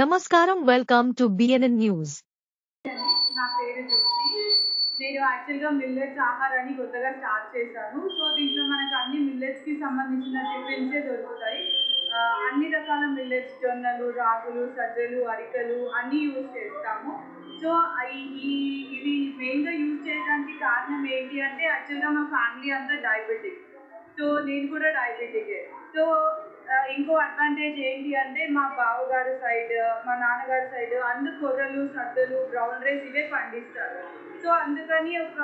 నమస్కారం welcome to BNN news నా పేరు జ్యోతి. నేను యాక్చువల్గా మిల్లెట్స్ ఆహారాన్ని కొత్తగా స్టార్ట్ చేశాను. సో దీంట్లో మనకు అన్ని మిల్లెట్స్కి సంబంధించిన టిఫిన్సే దొరుకుతాయి. అన్ని రకాల మిల్లెట్స్ జొన్నలు రాగులు సజ్జలు అరికలు అన్నీ యూజ్ చేస్తాము. సో ఈ- ఇది మెయిన్గా యూజ్ చేయడానికి కారణం ఏంటి అంటే యాక్చువల్గా మా ఫ్యామిలీ అంతా డయాబెటిక్. సో నేను కూడా డయాబెటికే. సో ఇంకో అడ్వాంటేజ్ ఏంటి అంటే మా బావగారి సైడ్ మా నాన్నగారి సైడ్ అందు కొర్రలు సద్దలు బ్రౌన్ రైస్ ఇవే పండిస్తారు. సో అందుకని ఒక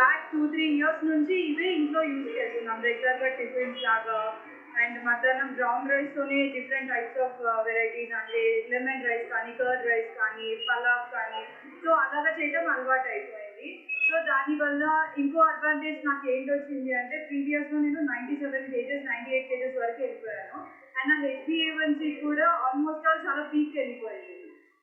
బ్యాక్ టూ త్రీ ఇయర్స్ నుంచి ఇవే ఇంట్లో యూజ్ చేస్తున్నాం. రెగ్యులర్గా టిఫిన్స్ లాగా అండ్ మధ్యాహ్నం బ్రౌన్ రైస్తోనే డిఫరెంట్ టైప్స్ ఆఫ్ వెరైటీస్ అంటే లెమన్ రైస్ కానీ కర్డ్ రైస్ కానీ పలావ్ కానీ. సో అలాగా చేయడం అలవాటు అయిపోయింది సో దానివల్ల ఇంకో అడ్వాంటేజ్ నాకు ఏంటి వచ్చింది అంటే ప్రీవియస్లో నేను ninety seven kgs ninety eight kgs వరకు వెళ్ళిపోయాను అండ్ నా హెచ్బిఏవన్సీ కూడా ఆల్మోస్ట్ ఆల్ చాలా పీక్ వెళ్ళిపోయింది.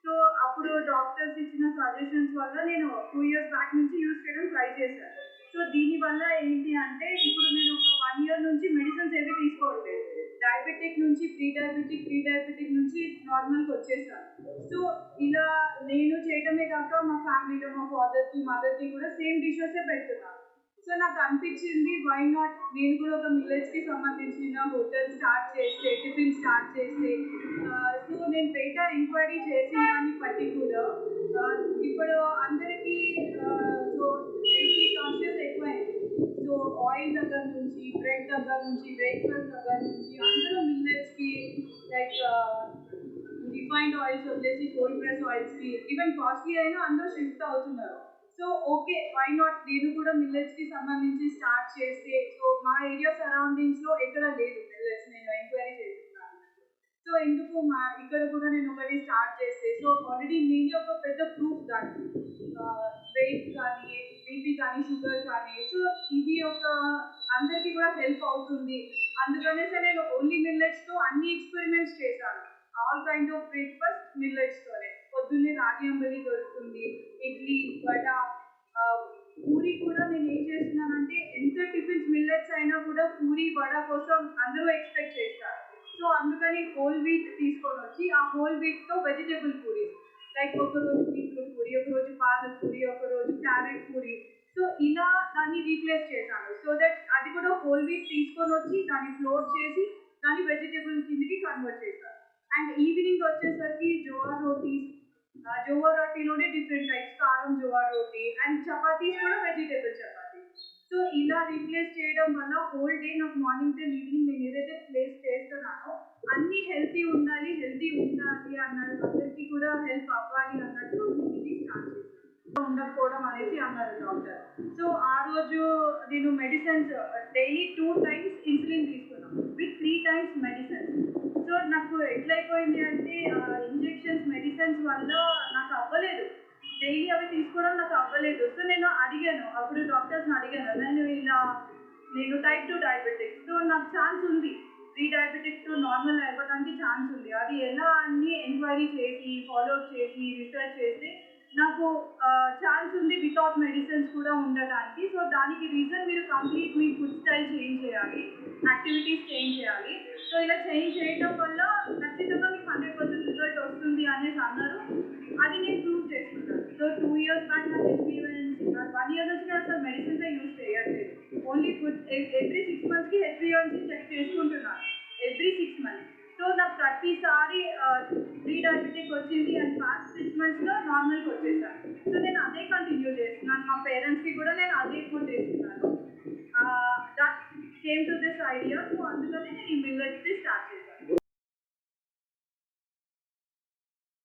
సో అప్పుడు డాక్టర్స్ ఇచ్చిన సజెషన్స్ వల్ల నేను టూ ఇయర్స్ బ్యాక్ నుంచి యూజ్ చేయడం ట్రై చేశాను. సో దీనివల్ల ఏంటి అంటే ఇప్పుడు నేను ఒక వన్ ఇయర్ నుంచి మెడిసిన్స్ ఏవి తీసుకోవట్లేదు డయాబెటిక్ నుంచి ప్రీ డయాబెటిక్ ప్రీ డయాబెటిక్ నుంచి నార్మల్కి వచ్చేసాను. సో ఇలా నేను చేయడమే కాక మా ఫ్యామిలీలో మా ఫాదర్కి మదర్కి కూడా సేమ్ డిషెసే పెడుతున్నాను సో నాకు అనిపించింది వై నాట్ నేను కూడా ఒక విలేజ్కి సంబంధించిన హోటల్ స్టార్ట్ చేస్తే టిఫిన్ స్టార్ట్ చేస్తే సో నేను బయట ఎంక్వైరీ చేసిన దాన్ని పర్టికులర్ ఇప్పుడు అందరికీ సో హెల్తీ కాన్షియస్ ఎక్కువైంది. సో ఆయిల్ దగ్గర నుంచి బ్రెడ్ దగ్గర నుంచి బ్రేక్ఫాస్ట్ దగ్గర నుంచి రిఫైన్డ్ ఆయిల్స్ వచ్చేసి కోల్డ్ ప్రెస్ ఆయిల్స్కి ఈవెన్ కాస్ట్లీ అయినా అందరూ షిఫ్ట్ అవుతున్నారు. సో ఓకే వై నాట్ నేను కూడా మిల్లెట్స్కి సంబంధించి స్టార్ట్ చేస్తే సో మా ఏరియా సరౌండింగ్స్లో ఎక్కడ లేదు మిల్లెట్స్ నేను ఎంక్వైరీ చేస్తున్నాను. సో ఎందుకు మా ఇక్కడ కూడా నేను ఒకటి స్టార్ట్ చేస్తే సో ఆల్రెడీ మీ ఒక పెద్ద ప్రూఫ్ దానికి వెయిట్ కానీ బీపీ కానీ షుగర్ కానీ సో ఇది ఒక అందరికీ కూడా హెల్ప్ అవుతుంది. అందుకనేసి నేను ఓన్లీ మిల్లెట్స్తో అన్ని ఎక్స్పెరిమెంట్స్ చేశాను. ఆల్ కైండ్ ఆఫ్ బ్రేక్ఫాస్ట్ మిల్లెట్స్తోనే పొద్దున్నే రాగి అంబలి దొరుకుతుంది ఇడ్లీ వడ పూరి కూడా నేను ఏం చేస్తున్నానంటే ఎంత టిఫిన్స్ మిల్లెట్స్ అయినా కూడా పూరి వడ కోసం అందరూ ఎక్స్పెక్ట్ చేస్తారు. సో అందుకని హోల్ వీట్ తీసుకొని వచ్చి ఆ హోల్ వీట్తో వెజిటేబుల్ పూరి లైక్ ఒక రోజు బీట్రూట్ పూరి ఒక రోజు పాలక్ పూరి ఒకరోజు క్యారెట్ పూరి. సో ఇలా దాన్ని రీప్లేస్ చేశాను. సో దట్ అది కూడా హోల్ వీట్ తీసుకొని వచ్చి దాన్ని ఫ్లోర్ చేసి దాన్ని వెజిటేబుల్ కిందకి కన్వర్ట్ చేశాను. అండ్ ఈవినింగ్ వచ్చేసరికి జోవర్ రోటీస్ జోవర్ రోటీలోనే డిఫరెంట్ టైప్స్ కారం జోవర్ రోటీ అండ్ చపాతీస్ కూడా వెజిటేబుల్ చపాతీ. సో ఇలా రీప్లేస్ చేయడం వల్ల హోల్ డే నాకు మార్నింగ్ టిల్ ఈవినింగ్ నేను ఏదైతే ప్లేస్ చేస్తున్నానో అన్ని హెల్తీ ఉండాలి హెల్తీ ఉండాలి అన్నారు. అందరికీ కూడా హెల్ప్ అవ్వాలి అన్నట్టు నేను ఇది స్టార్ట్ చేశాను. ఉండకపోవడం అనేది అన్నారు డాక్టర్. సో ఆ రోజు నేను medicines daily two times insulin తీసుకున్నాను with three times medicines so నాకు ఎట్లయిపోయింది అంటే ఇంజెక్షన్స్ వల్ల నాకు అవ్వలేదు. డైలీ అవి తీసుకోవడం నాకు అవ్వలేదు. సో నేను అడిగాను. అప్పుడు డాక్టర్స్ని అడిగాను. నేను ఇలా నేను టైప్ టూ డయాబెటిక్ సో నాకు ఛాన్స్ ఉంది. ప్రీ డయాబెటిక్ టు నార్మల్ అయిపోవడానికి ఛాన్స్ ఉంది. అది ఎలా అన్ని ఎంక్వైరీ చేసి ఫాలోఅప్ చేసి రీసెర్చ్ చేసి నాకు ఛాన్స్ ఉంది వితౌట్ మెడిసిన్స్ కూడా ఉండడానికి సో దానికి రీజన్ మీరు కంప్లీట్ మీ ఫుడ్ స్టైల్ చేంజ్ చేయాలి. యాక్టివిటీస్ చేంజ్ చేయాలి. సో ఇలా చేంజ్ చేయడం వల్ల ఇయర్స్ బ్యాక్ నాకు హెచ్బిఎన్సీ వన్ ఇయర్ నుంచి అసలు మెడిసిన్స్ యూజ్ చేయట్లేదు ఓన్లీ ఫుడ్ ఎవ్రీ సిక్స్ మంత్స్కి హెచ్బిఎన్సీ చెక్ చేసుకుంటున్నాను ఎవ్రీ సిక్స్ మంత్స్ సో నాకు ప్రతిసారి ప్రీ వచ్చింది అండ్ ఫాస్ట్ సిక్స్ మంత్స్లో నార్మల్కి వచ్చేసాను సో నేను అదే కంటిన్యూ చేస్తున్నాను. మా పేరెంట్స్కి కూడా నేను అదే ఫుడ్ చేస్తున్నాను. That came to this idea so అందుకని